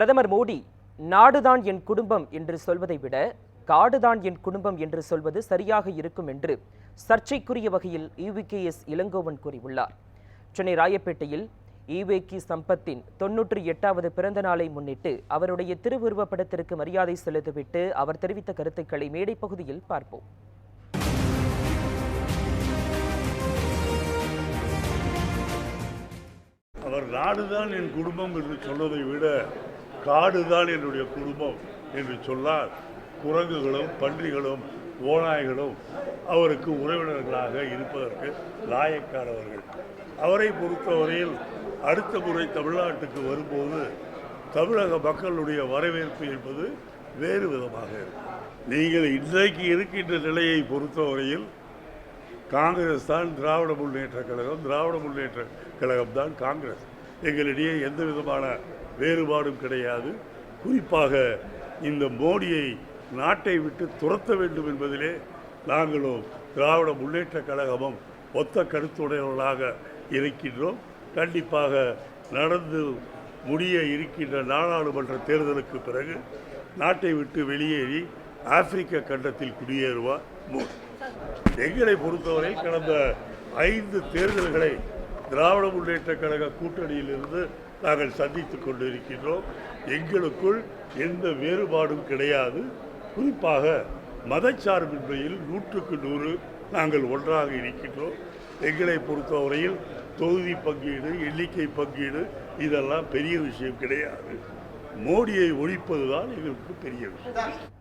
பிரதமர் மோடி நாடுதான் என் குடும்பம் என்று சொல்வதை விட காடுதான் என் குடும்பம் என்று சொல்வது சரியாக இருக்கும் என்று சர்ச்சைக்குரிய வகையில் இவிகேஎஸ் இளங்கோவன் கூறியுள்ளார். சென்னை ராயப்பேட்டையில் ஈவேக்கி சம்பத்தின் தொன்னூற்றி எட்டாவது பிறந்த நாளை முன்னிட்டு அவருடைய திருவுருவப்படத்திற்கு மரியாதை செலுத்திவிட்டு அவர் தெரிவித்த கருத்துக்களை மேடை பகுதியில் பார்ப்போம். அவர் நாடுதான் என் குடும்பம் என்று சொல்வதை விட காடுதான் என்னுடைய குடும்பம் என்று சொன்னால் குரங்குகளும் பன்றிகளும் ஓநாய்களும் அவருக்கு உறவினர்களாக இருப்பதற்கு லாயக்கானவர்கள் அவரை பொறுத்தவரையில் அடுத்த முறை தமிழ்நாட்டுக்கு வரும்போது தமிழக மக்களுடைய வரவேற்பு என்பது வேறு விதமாக இருக்கும். நீங்கள் இன்றைக்கு இருக்கின்ற நிலையை பொறுத்தவரையில் காங்கிரஸ் தான் திராவிட முன்னேற்ற கழகம் திராவிட முன்னேற்ற கழகம் தான் காங்கிரஸ். எங்களிடையே எந்த விதமான வேறுபாடும் கிடையாது. குறிப்பாக இந்த மோடியை நாட்டை விட்டு துரத்த வேண்டும் என்பதிலே நாங்களும் திராவிட முன்னேற்ற கழகமும் ஒத்த கருத்துடையவர்களாக இருக்கின்றோம். கண்டிப்பாக நடந்து முடிய இருக்கின்ற நாடாளுமன்ற தேர்தலுக்கு பிறகு நாட்டை விட்டு வெளியேறி ஆப்பிரிக்க கண்டத்தில் குடியேறுவார் மோடி. எங்களை பொறுத்தவரை கடந்த ஐந்து தேர்தல்களை திராவிட முன்னேற்ற கழக கூட்டணியிலிருந்து நாங்கள் சந்தித்து கொண்டிருக்கின்றோம். எங்களுக்குள் எந்த வேறுபாடும் கிடையாது. குறிப்பாக மதச்சார்பின்மையில் நூற்றுக்கு நூறு நாங்கள் ஒன்றாக இருக்கின்றோம். எங்களை பொறுத்தவரையில் தொகுதி பங்கீடு எண்ணிக்கை பங்கீடு இதெல்லாம் பெரிய விஷயம் கிடையாது. மோடியை ஒழிப்பதுதான் எங்களுக்கு பெரிய விஷயம்.